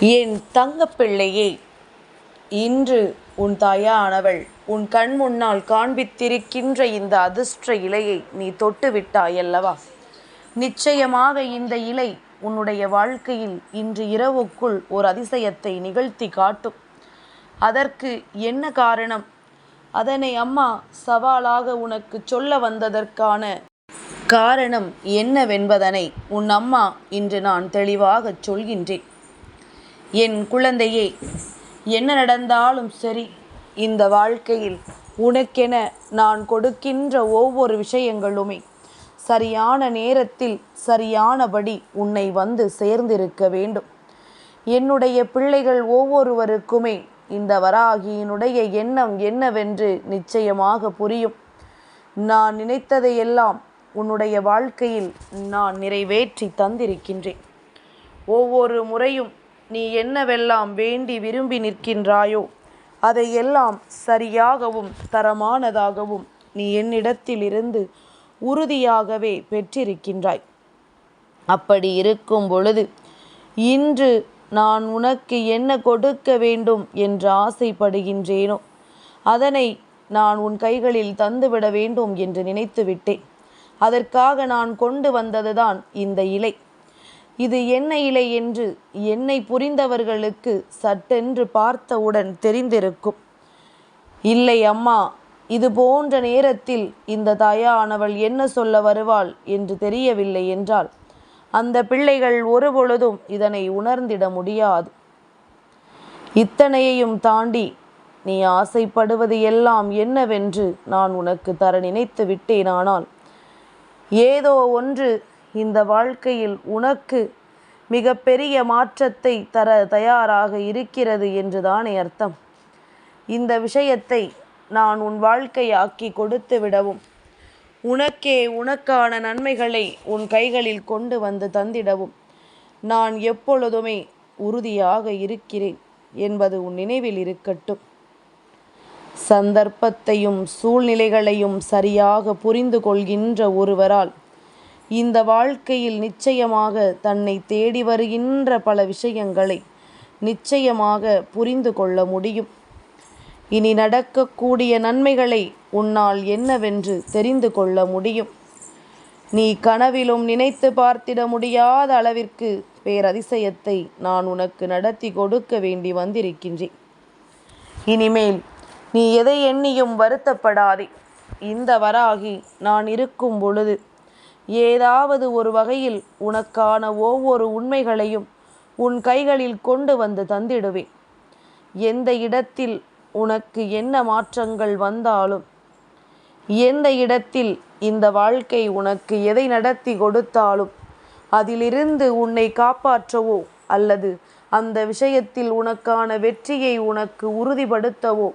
என் தங்கப்பிள்ளையே இன்று உன் தாயானவள் உன் கண் முன்னால் காண்பித்திருக்கின்ற இந்த அதிர்ஷ்ட இலையை நீ தொட்டு விட்டாயல்லவா? நிச்சயமாக இந்த இலை உன்னுடைய வாழ்க்கையில் இன்று இரவுக்குள் ஒரு அதிசயத்தை நிகழ்த்தி காட்டும். அதற்கு என்ன காரணம்? அதனை அம்மா சவாலாக உனக்கு சொல்ல வந்ததற்கான காரணம் என்னவென்பதனை உன் அம்மா இன்று நான் தெளிவாகச் சொல்கின்றேன். என் குழந்தையே என்ன நடந்தாலும் சரி இந்த வாழ்க்கையில் உனக்கென நான் கொடுக்கின்ற ஒவ்வொரு விஷயங்களுமே சரியான நேரத்தில் சரியானபடி உன்னை வந்து சேர்ந்திருக்க வேண்டும். என்னுடைய பிள்ளைகள் ஒவ்வொருவருக்குமே இந்த வராகியினுடைய எண்ணம் என்னவென்று நிச்சயமாக புரியும். நான் நினைத்ததையெல்லாம் உன்னுடைய வாழ்க்கையில் நான் நிறைவேற்றி தந்திருக்கின்றேன். ஒவ்வொரு முறையும் நீ என்னவெல்லாம் வேண்டி விரும்பி நிற்கின்றாயோ அதையெல்லாம் சரியாகவும் தரமானதாகவும் நீ என்னிடத்திலிருந்து உறுதியாகவே பெற்றிருக்கின்றாய். அப்படி இருக்கும் பொழுது இன்று நான் உனக்கு என்ன கொடுக்க வேண்டும் என்று ஆசைப்படுகின்றேனோ அதனை நான் உன் கைகளில் தந்துவிட வேண்டும் என்று நினைத்து விட்டேன் அதற்காக நான் கொண்டு வந்ததுதான் இந்த இலை. இது என்ன இலை என்று என்னை புரிந்தவர்களுக்கு சட்டென்று பார்த்தவுடன் தெரிந்திருக்கும். இல்லை அம்மா இது போன்ற நேரத்தில் இந்த தாயானவள் என்ன சொல்ல வருவாள் என்று தெரியவில்லை என்றால் அந்த பிள்ளைகள் ஒருபொழுதும் இதனை உணர்ந்திட முடியாது. இத்தனையையும் தாண்டி நீ ஆசைப்படுவது எல்லாம் என்னவென்று நான் உனக்கு தர நினைத்து விட்டேனானால் ஏதோ ஒன்று இந்த வாழ்க்கையில் உனக்கு மிக பெரிய மாற்றத்தை தர தயாராக இருக்கிறது என்றுதானே அர்த்தம். இந்த விஷயத்தை நான் உன் வாழ்க்கையாக்கி கொடுத்து விடவும் உனக்கே உனக்கான நன்மைகளை உன் கைகளில் கொண்டு வந்து தந்திடவும் நான் எப்பொழுதுமே உறுதியாக இருக்கிறேன் என்பது உன் நினைவில் இருக்கட்டும். சந்தர்ப்பத்தையும் சூழ்நிலைகளையும் சரியாக புரிந்து கொள்கின்ற ஒருவரால் இந்த வாழ்க்கையில் நிச்சயமாக தன்னை தேடி வருகின்ற பல விஷயங்களை நிச்சயமாக புரிந்து கொள்ள முடியும். இனி நடக்கக்கூடிய நன்மைகளை உன்னால் என்னவென்று தெரிந்து கொள்ள முடியும். நீ கனவிலும் நினைத்து பார்த்திட முடியாத அளவிற்கு பேரதிசயத்தை நான் உனக்கு நடத்தி கொடுக்க வேண்டி வந்திருக்கின்றேன். இனிமேல் நீ எதை எண்ணியும் வருத்தப்படாதே. இந்த வராகி நான் இருக்கும் பொழுது ஏதாவது ஒரு வகையில் உனக்கான ஒவ்வொரு உண்மைகளையும் உன் கைகளில் கொண்டு வந்து தந்திடுவேன். எந்த இடத்தில் உனக்கு என்ன மாற்றங்கள் வந்தாலும் எந்த இடத்தில் இந்த வாழ்க்கை உனக்கு எதை நடத்தி கொடுத்தாலும் அதிலிருந்து உன்னை காப்பாற்றவோ அல்லது அந்த விஷயத்தில் உனக்கான வெற்றியை உனக்கு உறுதிப்படுத்தவோ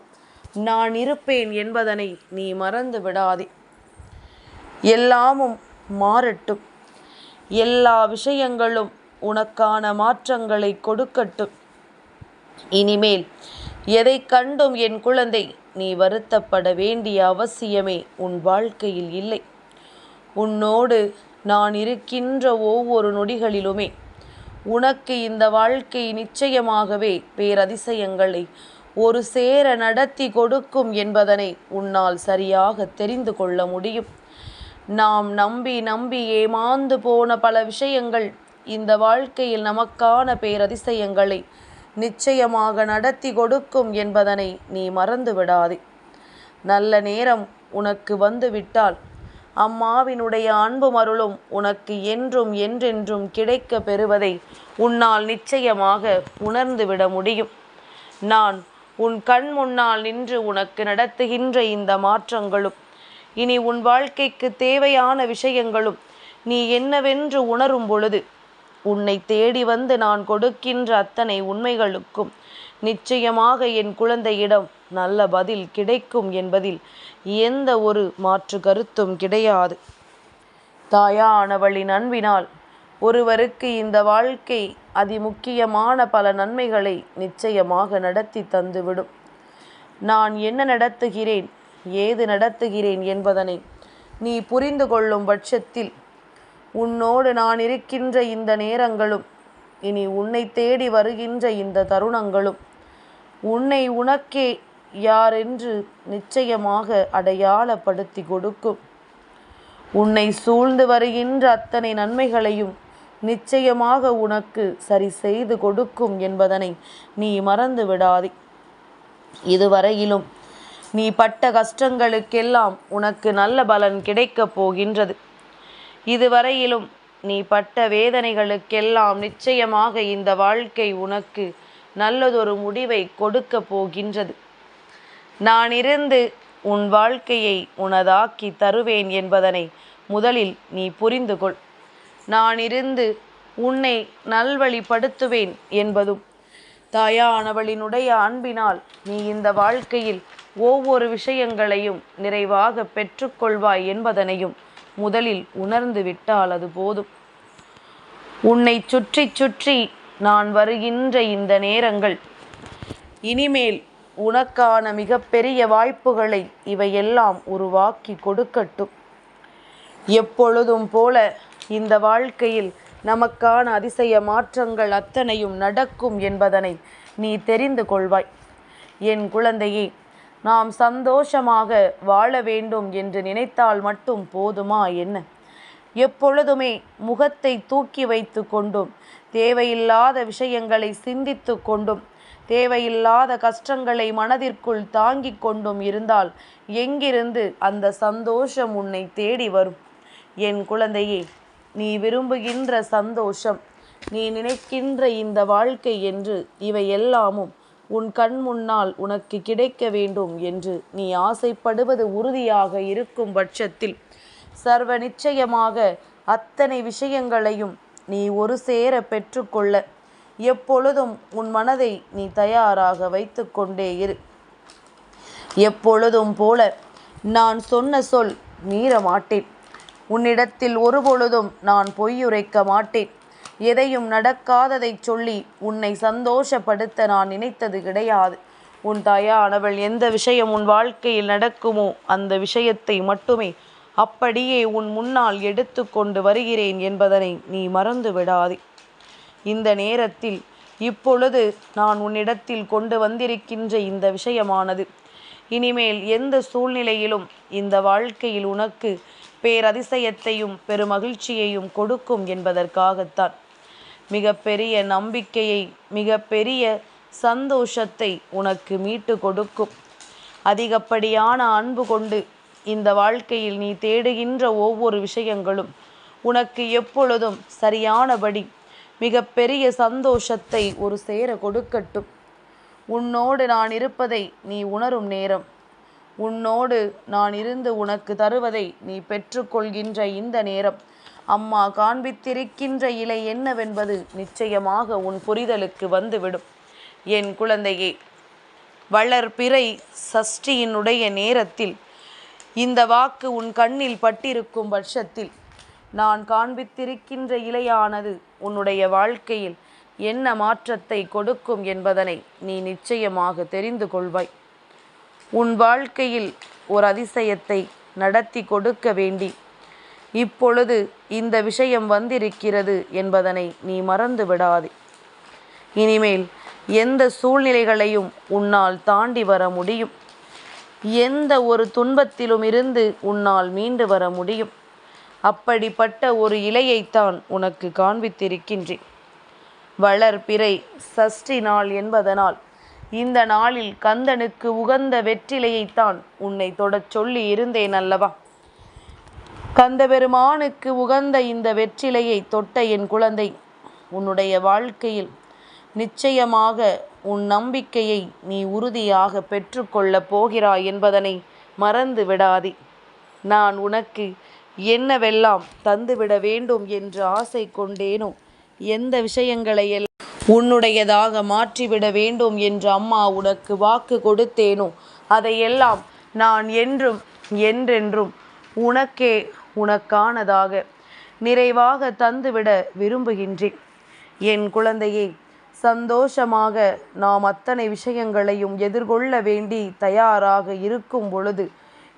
நான் இருப்பேன் என்பதனை நீ மறந்து விடாதே. எல்லாமும் மாறட்டும். எல்லா விஷயங்களும் உனக்கான மாற்றங்களை கொடுக்கட்டும். இனிமேல் எதை கண்டும் என் குழந்தை நீ வருத்தப்பட வேண்டிய அவசியமே உன் வாழ்க்கையில் இல்லை. உன்னோடு நான் இருக்கின்ற ஒவ்வொரு நொடிகளிலுமே உனக்கு இந்த வாழ்க்கை நிச்சயமாகவே பேரதிசயங்களை ஒரு சேர நடத்தி கொடுக்கும் என்பதனை உன்னால் சரியாக தெரிந்து கொள்ள முடியும். நாம் நம்பி நம்பி ஏமாந்து போன பல விஷயங்கள் இந்த வாழ்க்கையில் நமக்கான பேரதிசயங்களை நிச்சயமாக நடத்தி கொடுக்கும் என்பதனை நீ மறந்து விடாதே நல்ல நேரம் உனக்கு வந்துவிட்டால் அம்மாவினுடைய அன்பும் அருளும் உனக்கு என்றும் என்றென்றும் கிடைக்க பெறுவதை உன்னால் நிச்சயமாக உணர்ந்துவிட முடியும். நான் உன் கண் முன்னால் நின்று உனக்கு நடத்துகின்ற இந்த மாற்றங்களும் இனி உன் வாழ்க்கைக்கு தேவையான விஷயங்களும் நீ என்னவென்று உணரும் பொழுது உன்னை தேடி வந்து நான் கொடுக்கின்ற அத்தனை உண்மைகளுக்கும் நிச்சயமாக என் குழந்தையிடம் நல்ல பதில் கிடைக்கும் என்பதில் எந்த ஒரு மாற்று கருத்தும் கிடையாது. தாயானவளின் அன்பினால் ஒருவருக்கு இந்த வாழ்க்கை அதிமுக்கியமான பல நன்மைகளை நிச்சயமாக நடத்தி தந்துவிடும். நான் என்ன நடத்துகிறேன்? ஏது நடத்துகிறேன் என்பதனை நீ புரிந்து கொள்ளும் பட்சத்தில் உன்னோடு நான் இருக்கின்ற இந்த நேரங்களும் இனி உன்னை தேடி வருகின்ற இந்த தருணங்களும் உன்னை உனக்கே யாரென்று நிச்சயமாக அடையாளப்படுத்தி கொடுக்கும். உன்னை சூழ்ந்து வருகின்ற அத்தனை நன்மைகளையும் நிச்சயமாக உனக்கு சரி செய்து கொடுக்கும் என்பதனை நீ மறந்து விடாதே இதுவரையிலும் நீ பட்ட கஷ்டங்களுக்கெல்லாம் உனக்கு நல்ல பலன் கிடைக்கப் போகின்றது. இதுவரையிலும் நீ பட்ட வேதனைகளுக்கெல்லாம் நிச்சயமாக இந்த வாழ்க்கை உனக்கு நல்லதொரு முடிவை கொடுக்க போகின்றது. நான் இருந்து உன் வாழ்க்கையை உனதாக்கி தருவேன் என்பதனை முதலில் நீ புரிந்து கொள். நான் இருந்து உன்னை நல்வழிப்படுத்துவேன் என்பதும் தாயானவளினுடைய அன்பினால் நீ இந்த வாழ்க்கையில் ஒவ்வொரு விஷயங்களையும் நிறைவாக பெற்றுக்கொள்வாய் என்பதனையும் முதலில் உணர்ந்து விட்டால் அது போதும். உன்னை சுற்றி சுற்றி நான் வருகின்ற இந்த நேரங்கள் இனிமேல் உனக்கான மிகப்பெரிய வாய்ப்புகளை இவையெல்லாம் உருவாக்கி கொடுக்கட்டும். எப்பொழுதும் போல இந்த வாழ்க்கையில் நமக்கான அதிசய மாற்றங்கள் அத்தனையும் நடக்கும் என்பதனை நீ தெரிந்து கொள்வாய். என் குழந்தையே நாம் சந்தோஷமாக வாழ வேண்டும் என்று நினைத்தால் மட்டும் போதுமா என்ன? எப்பொழுதுமே முகத்தை தூக்கி வைத்து கொண்டும் தேவையில்லாத விஷயங்களை சிந்தித்து கொண்டும் தேவையில்லாத கஷ்டங்களை மனதிற்குள் தாங்கிக் கொண்டும் இருந்தால் எங்கிருந்து அந்த சந்தோஷம் உன்னை தேடி வரும்? என் குழந்தையே நீ விரும்புகின்ற சந்தோஷம் நீ நினைக்கின்ற இந்த வாழ்க்கை என்று இவை எல்லாமும் உன் கண் முன்னால் உனக்கு கிடைக்க வேண்டும் என்று நீ ஆசைப்படுவது உறுதியாக இருக்கும் பட்சத்தில் சர்வ நிச்சயமாக அத்தனை விஷயங்களையும் நீ ஒரு சேர பெற்றுக்கொள்ள எப்பொழுதும் உன் மனதை நீ தயாராக வைத்து கொண்டே இரு. எப்பொழுதும் போல நான் சொன்ன சொல் மீற மாட்டேன் உன்னிடத்தில் ஒருபொழுதும் நான் பொய்யுரைக்க மாட்டேன். எதையும் நடக்காததைச் சொல்லி உன்னை சந்தோஷப்படுத்த நான் நினைத்தது கிடையாது. உன் தாயானவள் எந்த விஷயம் உன் வாழ்க்கையில் நடக்குமோ அந்த விஷயத்தை மட்டுமே அப்படியே உன் முன்னால் எடுத்து கொண்டு வருகிறேன் என்பதனை நீ மறந்து விடாதே இந்த நேரத்தில் இப்பொழுது நான் உன்னிடத்தில் கொண்டு வந்திருக்கின்ற இந்த விஷயமானது. இனிமேல் எந்த சூழ்நிலையிலும் இந்த வாழ்க்கையில் உனக்கு பேரதிசயத்தையும் பெருமகிழ்ச்சியையும் கொடுக்கும் என்பதற்காகத்தான். மிகப்பெரிய நம்பிக்கையை மிகப்பெரிய சந்தோஷத்தை உனக்கு மீட்டு கொடுக்கும். அதிகப்படியான அன்பு கொண்டு இந்த வாழ்க்கையில் நீ தேடுகின்ற ஒவ்வொரு விஷயங்களும் உனக்கு எப்பொழுதும் சரியானபடி மிகப்பெரிய சந்தோஷத்தை ஒரு சேர கொடுக்கட்டும். உன்னோடு நான் இருப்பதை நீ உணரும் நேரம். உன்னோடு நான் இருந்து உனக்கு தருவதை நீ பெற்றுக்கொள்கின்ற இந்த நேரம். அம்மா காண்பித்திருக்கின்ற இலை என்னவென்பது நிச்சயமாக உன் புரிதலுக்கு வந்துவிடும். என் குழந்தையே வளர்பிறை சஷ்டியினுடைய நேரத்தில் இந்த வாக்கு உன் கண்ணில் பட்டிருக்கும் பட்சத்தில் நான் காண்பித்திருக்கின்ற இலையானது உன்னுடைய வாழ்க்கையில் என்ன மாற்றத்தை கொடுக்கும் என்பதனை நீ நிச்சயமாக தெரிந்து கொள்வாய். உன் வாழ்க்கையில் ஒரு அதிசயத்தை நடத்தி கொடுக்க வேண்டி இப்பொழுது இந்த விஷயம் வந்திருக்கிறது என்பதனை நீ மறந்து விடாதே. இனிமேல் எந்த சூழ்நிலைகளையும் உன்னால் தாண்டி வர முடியும். எந்த ஒரு துன்பத்திலும் இருந்து உன்னால் மீண்டு வர முடியும். அப்படிப்பட்ட ஒரு இலையைத்தான் உனக்கு காண்பித்திருக்கின்றேன். வளர்பிறை சஷ்டி நாள் என்பதனால் இந்த நாளில் கந்தனுக்கு உகந்த வெற்றிலையைத்தான் உன்னை தொடச் சொல்லி இருந்தேன் அல்லவா? கந்தபெருமானுக்கு உகந்த இந்த வெற்றிலையை தொட்ட என் குழந்தை உன்னுடைய வாழ்க்கையில் நிச்சயமாக உன் நம்பிக்கையை நீ உறுதியாக பெற்றுக்கொள்ளப் போகிறாய் என்பதனை மறந்து விடாதே. நான் உனக்கு என்னவெல்லாம் தந்துவிட வேண்டும் என்று ஆசை கொண்டேனோ எந்த விஷயங்களை எல்லாம் உன்னுடையதாக மாற்றிவிட வேண்டும் என்று அம்மா உனக்கு வாக்கு கொடுத்தேனோ அதையெல்லாம் நான் என்றும் என்றென்றும் உனக்கே உனக்கானதாக நிறைவாக தந்துவிட விரும்புகின்றேன். என் குழந்தையே சந்தோஷமாக நாம் அத்தனை விஷயங்களையும் எதிர்கொள்ள வேண்டி தயாராக இருக்கும் பொழுது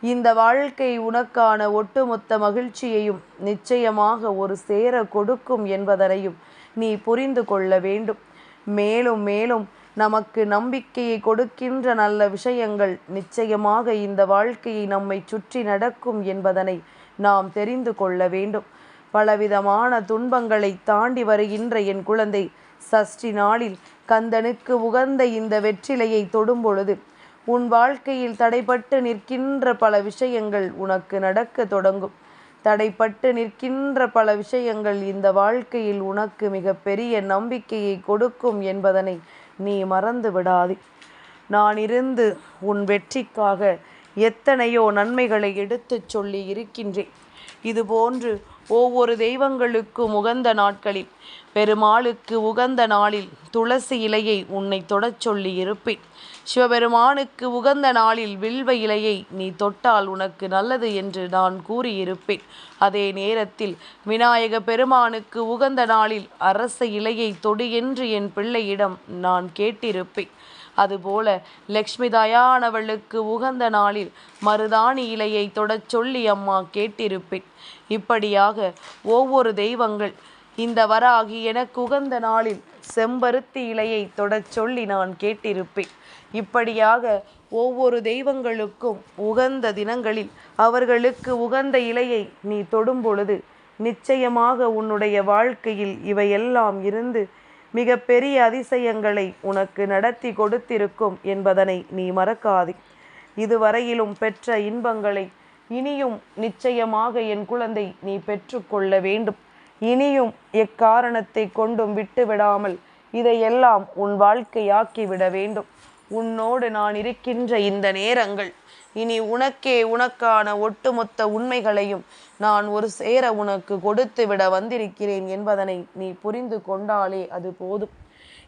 இந்த வாழ்க்கை உனக்கான ஒட்டுமொத்த மகிழ்ச்சியையும் நிச்சயமாக ஒரு சேர கொடுக்கும் என்பதனையும் நீ புரிந்து கொள்ள வேண்டும். மேலும் மேலும் நமக்கு நம்பிக்கையை கொடுக்கின்ற நல்ல விஷயங்கள் நிச்சயமாக இந்த வாழ்க்கையை நம்மை சுற்றி நடக்கும் என்பதனை நாம் தெரிந்து கொள்ள வேண்டும். பலவிதமான துன்பங்களை தாண்டி வருகின்ற என் குழந்தை சஷ்டி நாளில் கந்தனுக்கு உகந்த இந்த வெற்றிலையை தொடும் பொழுது உன் வாழ்க்கையில் தடைப்பட்டு நிற்கின்ற பல விஷயங்கள் உனக்கு நடக்க தொடங்கும். தடைப்பட்டு நிற்கின்ற பல விஷயங்கள் இந்த வாழ்க்கையில் உனக்கு மிக பெரிய நம்பிக்கையை கொடுக்கும் என்பதனை நீ மறந்து விடாதே நான் இருந்து உன் வெற்றிக்காக எத்தனையோ நன்மைகளை எடுத்துச் சொல்லி இருக்கின்றேன். இதுபோன்று ஒவ்வொரு தெய்வங்களுக்கும் உகந்த நாட்களில் பெருமாளுக்கு உகந்த நாளில் துளசி இலையை உன்னை தொடச் சொல்லி இருப்பேன். சிவபெருமானுக்கு உகந்த நாளில் வில்வ இலையை நீ தொட்டால் உனக்கு நல்லது என்று நான் கூறியிருப்பேன். அதே நேரத்தில் விநாயக பெருமானுக்கு உகந்த நாளில் அரச இலையை தொடு என்று என் பிள்ளையிடம் நான் கேட்டிருப்பேன். அதுபோல லக்ஷ்மி தயானவளுக்கு உகந்த நாளில் மருதாணி இலையை தொடச் சொல்லி அம்மா கேட்டிருப்பேன். இப்படியாக ஒவ்வொரு தெய்வங்கள் இந்த வராகி எனக்கு உகந்த நாளில் செம்பருத்தி இலையை தொடச் சொல்லி நான் கேட்டிருப்பேன். இப்படியாக ஒவ்வொரு தெய்வங்களுக்கும் உகந்த தினங்களில் அவர்களுக்கு உகந்த இலையை நீ தொடும் பொழுது நிச்சயமாக உன்னுடைய வாழ்க்கையில் இவையெல்லாம் இருந்து மிக பெரிய அதிசயங்களை உனக்கு நடத்தி கொடுத்திருக்கும் என்பதனை நீ மறக்காதே. இதுவரையிலும் பெற்ற இன்பங்களை இனியும் நிச்சயமாக என் குழந்தை நீ பெற்றுக்கொள்ள வேண்டும். இனியும் எக்காரணத்தை கொண்டும் விட்டு விடாமல் இதையெல்லாம் உன் வாழ்க்கையாக்கிவிட வேண்டும். உன்னோடு நான் இருக்கின்ற இந்த நேரங்கள். இனி உனக்கே உனக்கான ஒட்டுமொத்த உண்மைகளையும் நான் ஒரு சேர உனக்கு கொடுத்து விட வந்திருக்கிறேன் என்பதனை நீ புரிந்து கொண்டாலே அது போதும்.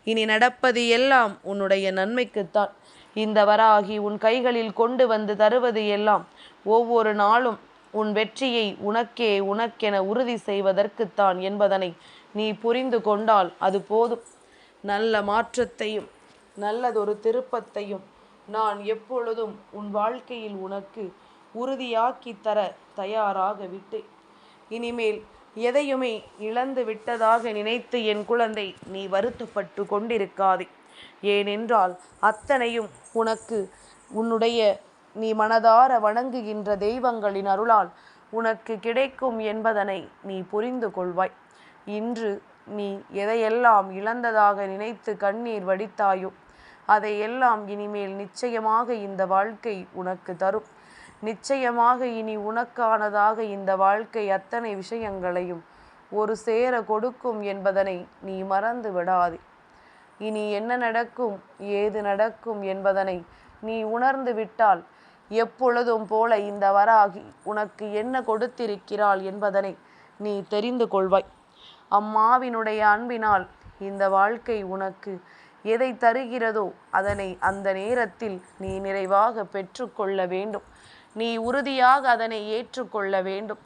இனி நடப்பது எல்லாம் உன்னுடைய நன்மைக்குத்தான். இந்த வராகி உன் கைகளில் கொண்டு வந்து தருவது எல்லாம் ஒவ்வொரு நாளும் உன் வெற்றியை உனக்கே உனக்கென உறுதி செய்வதற்குத்தான் என்பதனை நீ புரிந்து கொண்டால் அது போதும். நல்ல மாற்றத்தையும் நல்லதொரு திருப்பத்தையும் நான் எப்பொழுதும் உன் வாழ்க்கையில் உனக்கு உறுதியாக்கி தர தயாராக விட்டேன். இனிமேல் எதையுமே இழந்து விட்டதாக நினைத்து என் குழந்தை நீ வருத்தப்பட்டு கொண்டிருக்காதே. ஏனென்றால் அத்தனையும் உனக்கு உன்னுடைய நீ மனதார வணங்குகின்ற தெய்வங்களின் அருளால் உனக்கு கிடைக்கும் என்பதனை நீ புரிந்து கொள்வாய். இன்று நீ எதையெல்லாம் இழந்ததாக நினைத்து கண்ணீர் வடித்தாயோ அதையெல்லாம் இனிமேல் நிச்சயமாக இந்த வாழ்க்கை உனக்கு தரும். நிச்சயமாக இனி உனக்கானதாக இந்த வாழ்க்கை அத்தனை விஷயங்களையும் ஒரு சேர கொடுக்கும் என்பதனை நீ மறந்து விடாதே. இனி என்ன நடக்கும் ஏது நடக்கும் என்பதனை நீ உணர்ந்து விட்டால் எப்பொழுதும் போல இந்த வராகி உனக்கு என்ன கொடுத்திருக்கிறாள் என்பதனை நீ தெரிந்து கொள்வாய். அம்மாவினுடைய அன்பினால் இந்த வாழ்க்கை உனக்கு எதை தருகிறதோ அதனை அந்த நேரத்தில் நீ நிறைவாக பெற்றுக்கொள்ள வேண்டும். நீ உறுதியாக அதனை ஏற்றுக்கொள்ள வேண்டும்.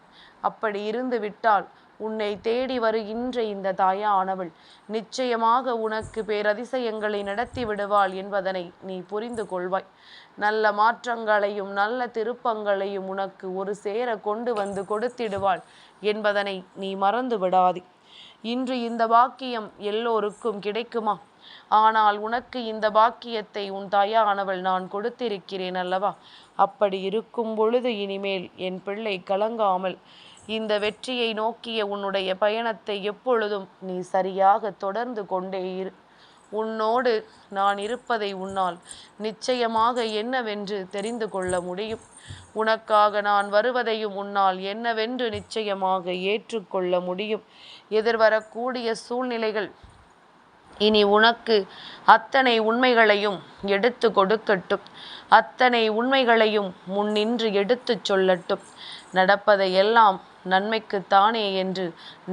அப்படி இருந்து விட்டால் உன்னை தேடி வருகின்ற இந்த தாயானவள் நிச்சயமாக உனக்கு பேரதிசயங்களை நடத்தி விடுவாள் என்பதனை நீ புரிந்து கொள்வாய். நல்ல மாற்றங்களையும் நல்ல திருப்பங்களையும் உனக்கு ஒரு சேர கொண்டு வந்து கொடுத்திடுவாள் என்பதனை நீ மறந்து விடாதே. இன்று இந்த வாக்கியம் எல்லோருக்கும் கிடைக்குமா? ஆனால் உனக்கு இந்த பாக்கியத்தை உன் தாயானவள் நான் கொடுத்திருக்கிறேன் அல்லவா? அப்படி இருக்கும் பொழுது இனிமேல் என் பிள்ளை கலங்காமல் இந்த வெற்றியை நோக்கிய உன்னுடைய பயணத்தை எப்பொழுதும் நீ சரியாக தொடர்ந்து கொண்டே இரு. உன்னோடு நான் இருப்பதை உன்னால் நிச்சயமாக என்னவென்று தெரிந்து கொள்ள முடியும். உனக்காக நான் வருவதையும் உன்னால் என்னவென்று நிச்சயமாக ஏற்றுக்கொள்ள முடியும். எதிர்வரக்கூடிய சூழ்நிலைகள் இனி உனக்கு அத்தனை உண்மைகளையும் எடுத்து கொடுக்கட்டும். அத்தனை உண்மைகளையும் முன்னின்று எடுத்துச் சொல்லட்டும். நடப்பதையெல்லாம் நன்மைக்குத்தானே என்று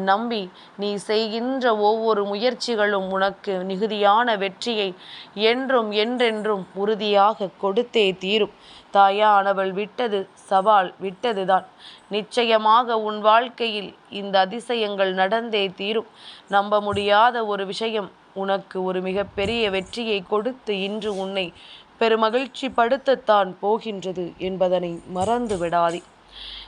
நம்பி நீ செய்கின்ற ஒவ்வொரு முயற்சிகளும் உனக்கு மிகுதியான வெற்றியை என்றும் என்றென்றும் உறுதியாக கொடுத்தே தீரும். தாயானவள் விட்டது சவால் விட்டதுதான். நிச்சயமாக உன் வாழ்க்கையில் இந்த அதிசயங்கள் நடந்தே தீரும். நம்ப முடியாத ஒரு விஷயம் உனக்கு ஒரு மிகப்பெரிய வெற்றியை கொடுத்து இன்று உன்னை பெருமகிழ்ச்சி படுத்தத்தான் போகின்றது என்பதனை மறந்து விடாதே